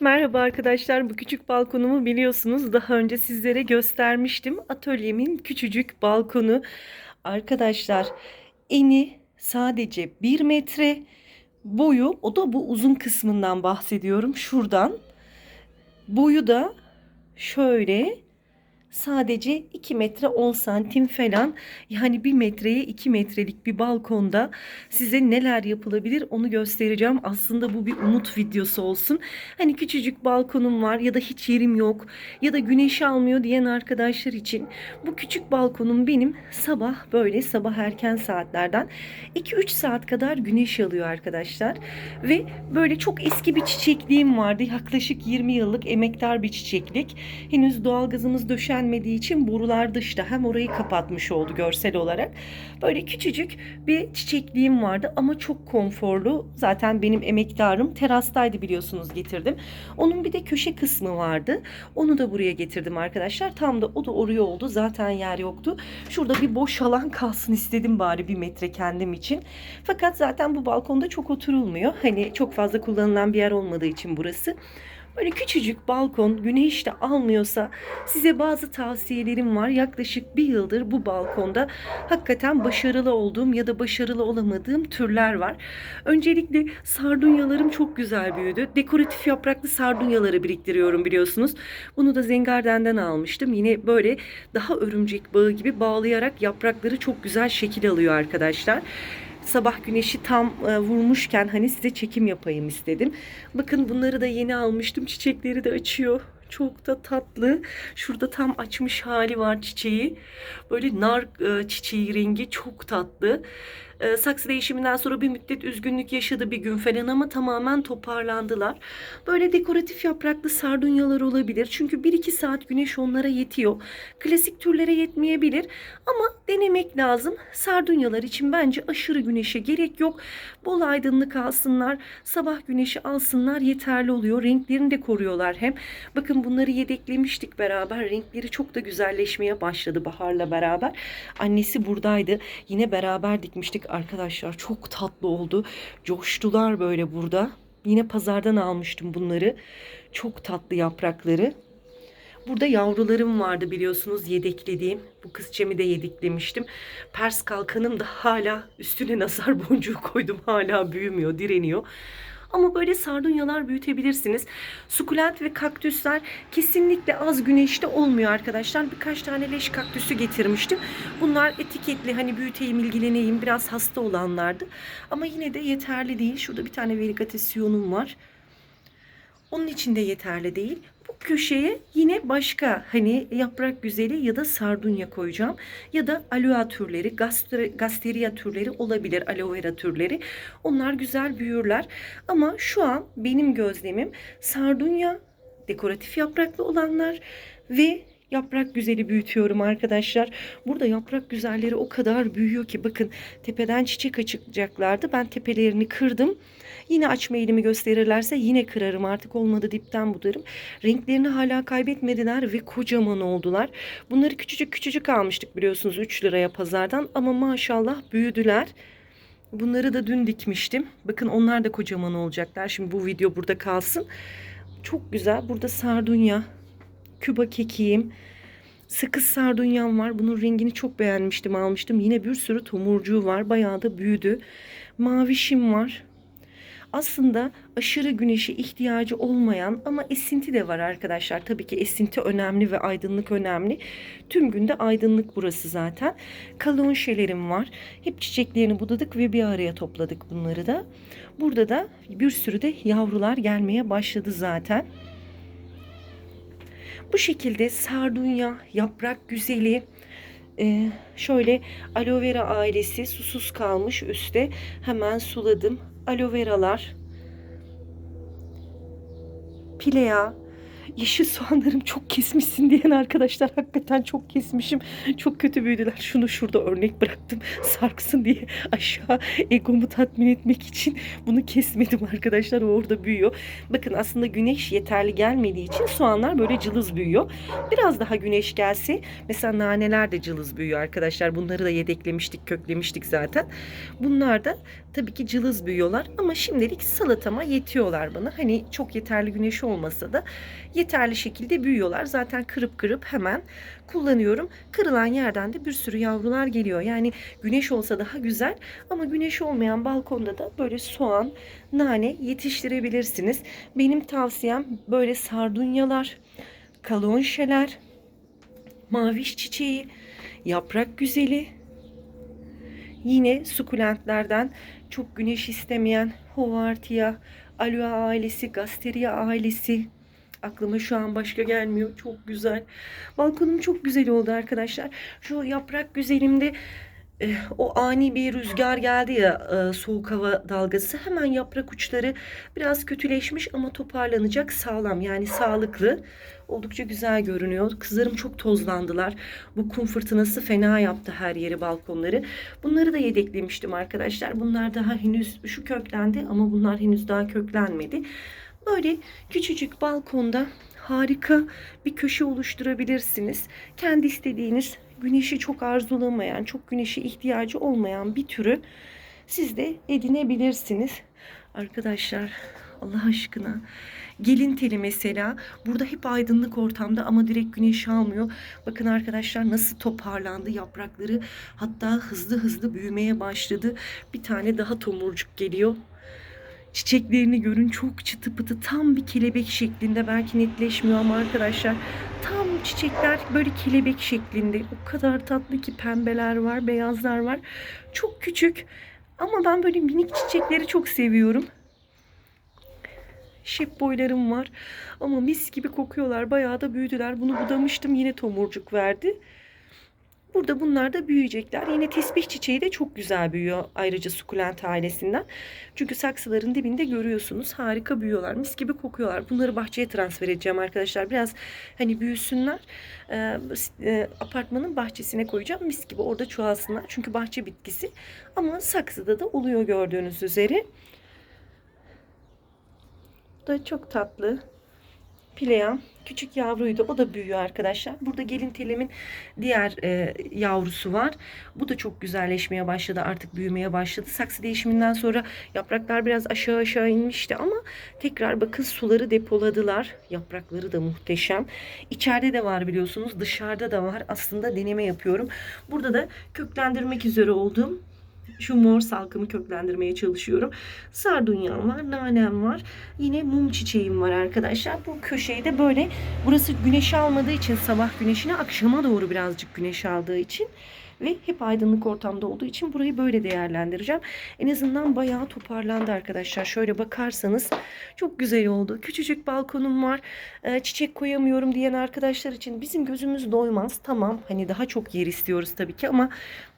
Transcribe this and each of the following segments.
Merhaba arkadaşlar. Bu küçük balkonumu biliyorsunuz. Daha önce sizlere göstermiştim. Atölyemin küçücük balkonu. Arkadaşlar eni sadece 1 metre. Boyu o da bu uzun kısmından bahsediyorum. Şuradan. Boyu da şöyle sadece 2 metre 10 santim falan yani 1 metreye 2 metrelik bir balkonda size neler yapılabilir onu göstereceğim. Aslında bu bir umut videosu olsun. Hani küçücük balkonum var ya da hiç yerim yok ya da güneş almıyor diyen arkadaşlar için bu küçük balkonum benim sabah böyle sabah erken saatlerden 2-3 saat kadar güneş alıyor arkadaşlar. Ve böyle çok eski bir çiçekliğim vardı. Yaklaşık 20 yıllık emektar bir çiçeklik. Henüz doğalgazımız döşenmediği için borular dışta. Hem orayı kapatmış oldu görsel olarak. Böyle küçücük bir çiçekliğim vardı ama çok konforlu. Zaten benim emektarım terastaydı biliyorsunuz getirdim. Onun bir de köşe kısmı vardı. Onu da buraya getirdim arkadaşlar. Tam da o da oraya oldu. Zaten yer yoktu. Şurada bir boş alan kalsın istedim bari bir metre kendim için. Fakat zaten bu balkonda çok oturulmuyor. Hani çok fazla kullanılan bir yer olmadığı için burası. Böyle küçücük balkon güneş de almıyorsa size bazı tavsiyelerim var. Yaklaşık bir yıldır bu balkonda hakikaten başarılı olduğum ya da başarılı olamadığım türler var. Öncelikle sardunyalarım çok güzel büyüdü. Dekoratif yapraklı sardunyaları biriktiriyorum biliyorsunuz. Bunu da Zengarden'den almıştım. Yine böyle daha örümcek bağı gibi bağlayarak yaprakları çok güzel şekil alıyor arkadaşlar sabah güneşi tam e, vurmuşken hani size çekim yapayım istedim. Bakın bunları da yeni almıştım. Çiçekleri de açıyor. Çok da tatlı. Şurada tam açmış hali var çiçeği. Böyle nar e, çiçeği rengi çok tatlı. E, saksı değişiminden sonra bir müddet üzgünlük yaşadı bir gün falan ama tamamen toparlandılar. Böyle dekoratif yapraklı sardunyalar olabilir. Çünkü 1-2 saat güneş onlara yetiyor. Klasik türlere yetmeyebilir ama denemek lazım. Sardunyalar için bence aşırı güneşe gerek yok. Bol aydınlık alsınlar. Sabah güneşi alsınlar yeterli oluyor. Renklerini de koruyorlar hem. Bakın bunları yedeklemiştik beraber. Renkleri çok da güzelleşmeye başladı baharla beraber. Annesi buradaydı. Yine beraber dikmiştik arkadaşlar. Çok tatlı oldu. Coştular böyle burada. Yine pazardan almıştım bunları. Çok tatlı yaprakları. Burada yavrularım vardı biliyorsunuz yedeklediğim. Bu kızçemi de yedeklemiştim. Pers kalkanım da hala üstüne nazar boncuğu koydum. Hala büyümüyor, direniyor. Ama böyle sardunyalar büyütebilirsiniz. Sukulent ve kaktüsler kesinlikle az güneşte olmuyor arkadaşlar. Birkaç tane leş kaktüsü getirmiştim. Bunlar etiketli hani büyüteyim ilgileneyim biraz hasta olanlardı. Ama yine de yeterli değil. Şurada bir tane verikatasiyonum var. Onun için de yeterli değil. Köşeye yine başka hani yaprak güzeli ya da sardunya koyacağım. Ya da aloe türleri, gastre, gasteria türleri olabilir. Aloe vera türleri. Onlar güzel büyürler. Ama şu an benim gözlemim sardunya, dekoratif yapraklı olanlar ve yaprak güzeli büyütüyorum arkadaşlar. Burada yaprak güzelleri o kadar büyüyor ki bakın tepeden çiçek açacaklardı. Ben tepelerini kırdım. Yine açma eğilimi gösterirlerse yine kırarım. Artık olmadı dipten budarım. Renklerini hala kaybetmediler ve kocaman oldular. Bunları küçücük küçücük almıştık biliyorsunuz 3 liraya pazardan ama maşallah büyüdüler. Bunları da dün dikmiştim. Bakın onlar da kocaman olacaklar. Şimdi bu video burada kalsın. Çok güzel. Burada sardunya, küba kekiğim, sakız sardunyam var. Bunun rengini çok beğenmiştim, almıştım. Yine bir sürü tomurcuğu var. Bayağı da büyüdü. Mavişim var. Aslında aşırı güneşe ihtiyacı olmayan ama esinti de var arkadaşlar. Tabii ki esinti önemli ve aydınlık önemli. Tüm günde aydınlık burası zaten. Kalonşelerim var. Hep çiçeklerini budadık ve bir araya topladık bunları da. Burada da bir sürü de yavrular gelmeye başladı zaten. Bu şekilde sardunya, yaprak güzeli, ee, şöyle aloe vera ailesi susuz kalmış üstte hemen suladım. Aloe veralar, pilea, yeşil soğanlarım çok kesmişsin diyen arkadaşlar hakikaten çok kesmişim. Çok kötü büyüdüler. Şunu şurada örnek bıraktım. Sarksın diye aşağı egomu tatmin etmek için bunu kesmedim arkadaşlar. O orada büyüyor. Bakın aslında güneş yeterli gelmediği için soğanlar böyle cılız büyüyor. Biraz daha güneş gelse mesela naneler de cılız büyüyor arkadaşlar. Bunları da yedeklemiştik, köklemiştik zaten. Bunlar da tabii ki cılız büyüyorlar ama şimdilik salatama yetiyorlar bana. Hani çok yeterli güneş olmasa da yeterli şekilde büyüyorlar. Zaten kırıp kırıp hemen kullanıyorum. Kırılan yerden de bir sürü yavrular geliyor. Yani güneş olsa daha güzel ama güneş olmayan balkonda da böyle soğan, nane yetiştirebilirsiniz. Benim tavsiyem böyle sardunyalar, kalonşeler, maviş çiçeği, yaprak güzeli, yine sukulentlerden çok güneş istemeyen Hovartia, Aloe ailesi, Gasteria ailesi. Aklıma şu an başka gelmiyor. Çok güzel. Balkonum çok güzel oldu arkadaşlar. Şu yaprak güzelimde e, o ani bir rüzgar geldi ya e, soğuk hava dalgası hemen yaprak uçları biraz kötüleşmiş ama toparlanacak sağlam yani sağlıklı oldukça güzel görünüyor. Kızlarım çok tozlandılar. Bu kum fırtınası fena yaptı her yeri balkonları. Bunları da yedeklemiştim arkadaşlar. Bunlar daha henüz şu köklendi ama bunlar henüz daha köklenmedi. Böyle küçücük balkonda harika bir köşe oluşturabilirsiniz. Kendi istediğiniz güneşi çok arzulamayan, çok güneşe ihtiyacı olmayan bir türü siz de edinebilirsiniz. Arkadaşlar Allah aşkına gelin teli mesela burada hep aydınlık ortamda ama direkt güneş almıyor. Bakın arkadaşlar nasıl toparlandı yaprakları hatta hızlı hızlı büyümeye başladı. Bir tane daha tomurcuk geliyor. Çiçeklerini görün çok çıtı pıtı tam bir kelebek şeklinde belki netleşmiyor ama arkadaşlar tam çiçekler böyle kelebek şeklinde. O kadar tatlı ki pembeler var beyazlar var. Çok küçük ama ben böyle minik çiçekleri çok seviyorum. Şep boylarım var ama mis gibi kokuyorlar bayağı da büyüdüler. Bunu budamıştım yine tomurcuk verdi Burada bunlar da büyüyecekler. Yine tesbih çiçeği de çok güzel büyüyor ayrıca sukulent ailesinden. Çünkü saksıların dibinde görüyorsunuz harika büyüyorlar. Mis gibi kokuyorlar. Bunları bahçeye transfer edeceğim arkadaşlar. Biraz hani büyüsünler. Ee, e, apartmanın bahçesine koyacağım. Mis gibi orada çoğalsınlar. Çünkü bahçe bitkisi. Ama saksıda da oluyor gördüğünüz üzere. Bu da çok tatlı. Pileam küçük yavruydu. O da büyüyor arkadaşlar. Burada gelin telimin diğer e, yavrusu var. Bu da çok güzelleşmeye başladı. Artık büyümeye başladı. Saksı değişiminden sonra yapraklar biraz aşağı aşağı inmişti ama tekrar bakın suları depoladılar. Yaprakları da muhteşem. İçeride de var biliyorsunuz. Dışarıda da var. Aslında deneme yapıyorum. Burada da köklendirmek üzere olduğum şu mor salkımı köklendirmeye çalışıyorum. Sardunyam var, nanem var. Yine mum çiçeğim var arkadaşlar. Bu köşeyi de böyle burası güneş almadığı için sabah güneşine akşama doğru birazcık güneş aldığı için ve hep aydınlık ortamda olduğu için burayı böyle değerlendireceğim. En azından bayağı toparlandı arkadaşlar. Şöyle bakarsanız çok güzel oldu. Küçücük balkonum var. Ee, çiçek koyamıyorum diyen arkadaşlar için bizim gözümüz doymaz. Tamam hani daha çok yer istiyoruz tabii ki ama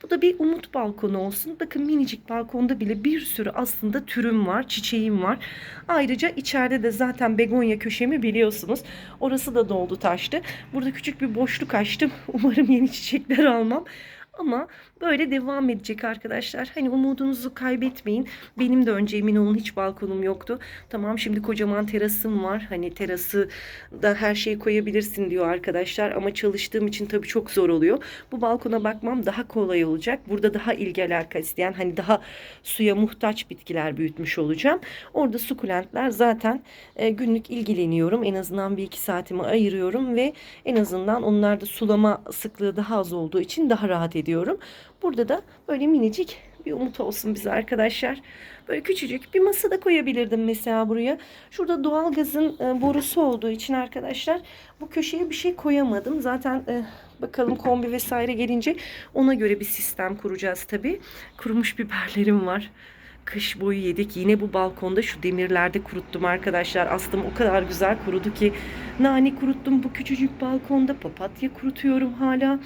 bu da bir umut balkonu olsun. Bakın minicik balkonda bile bir sürü aslında türüm var, çiçeğim var. Ayrıca içeride de zaten begonya köşemi biliyorsunuz. Orası da doldu taştı. Burada küçük bir boşluk açtım. Umarım yeni çiçekler almam. Ama böyle devam edecek arkadaşlar. Hani umudunuzu kaybetmeyin. Benim de önce emin olun hiç balkonum yoktu. Tamam şimdi kocaman terasım var. Hani terası da her şeyi koyabilirsin diyor arkadaşlar. Ama çalıştığım için tabii çok zor oluyor. Bu balkona bakmam daha kolay olacak. Burada daha alaka isteyen hani daha suya muhtaç bitkiler büyütmüş olacağım. Orada sukulentler zaten e, günlük ilgileniyorum. En azından bir iki saatimi ayırıyorum ve en azından onlarda sulama sıklığı daha az olduğu için daha rahat ediyorum. Burada da böyle minicik bir umut olsun bize arkadaşlar. Böyle küçücük bir masa da koyabilirdim mesela buraya. Şurada doğalgazın e, borusu olduğu için arkadaşlar bu köşeye bir şey koyamadım. Zaten e, bakalım kombi vesaire gelince ona göre bir sistem kuracağız tabii. Kurumuş biberlerim var. Kış boyu yedik. Yine bu balkonda şu demirlerde kuruttum arkadaşlar. Aslım o kadar güzel kurudu ki nane kuruttum bu küçücük balkonda. Papatya kurutuyorum hala.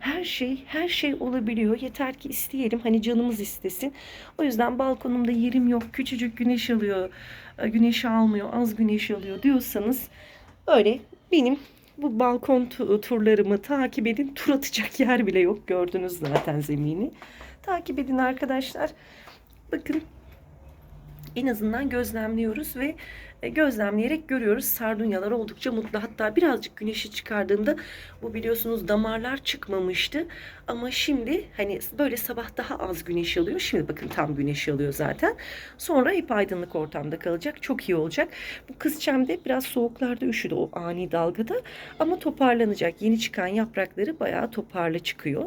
Her şey, her şey olabiliyor. Yeter ki isteyelim. Hani canımız istesin. O yüzden balkonumda yerim yok. Küçücük güneş alıyor. e, Güneş almıyor. Az güneş alıyor diyorsanız Böyle benim bu balkon tu- turlarımı takip edin. Tur atacak yer bile yok. Gördünüz zaten zemini. Takip edin arkadaşlar. Bakın en azından gözlemliyoruz ve gözlemleyerek görüyoruz. Sardunyalar oldukça mutlu. Hatta birazcık güneşi çıkardığında bu biliyorsunuz damarlar çıkmamıştı. Ama şimdi hani böyle sabah daha az güneş alıyor. Şimdi bakın tam güneş alıyor zaten. Sonra hep aydınlık ortamda kalacak. Çok iyi olacak. Bu kızçam de biraz soğuklarda üşüdü o ani dalgada. Ama toparlanacak. Yeni çıkan yaprakları bayağı toparlı çıkıyor.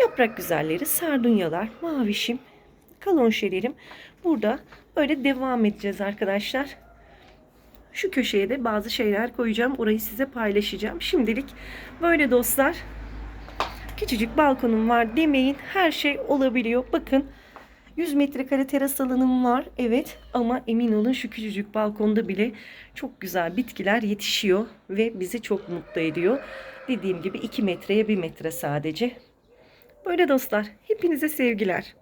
Yaprak güzelleri, sardunyalar, mavişim, kalonşelerim burada böyle devam edeceğiz arkadaşlar. Şu köşeye de bazı şeyler koyacağım. Orayı size paylaşacağım. Şimdilik böyle dostlar. Küçücük balkonum var demeyin. Her şey olabiliyor. Bakın 100 metrekare teras alanım var. Evet ama emin olun şu küçücük balkonda bile çok güzel bitkiler yetişiyor ve bizi çok mutlu ediyor. Dediğim gibi 2 metreye 1 metre sadece. Böyle dostlar. Hepinize sevgiler.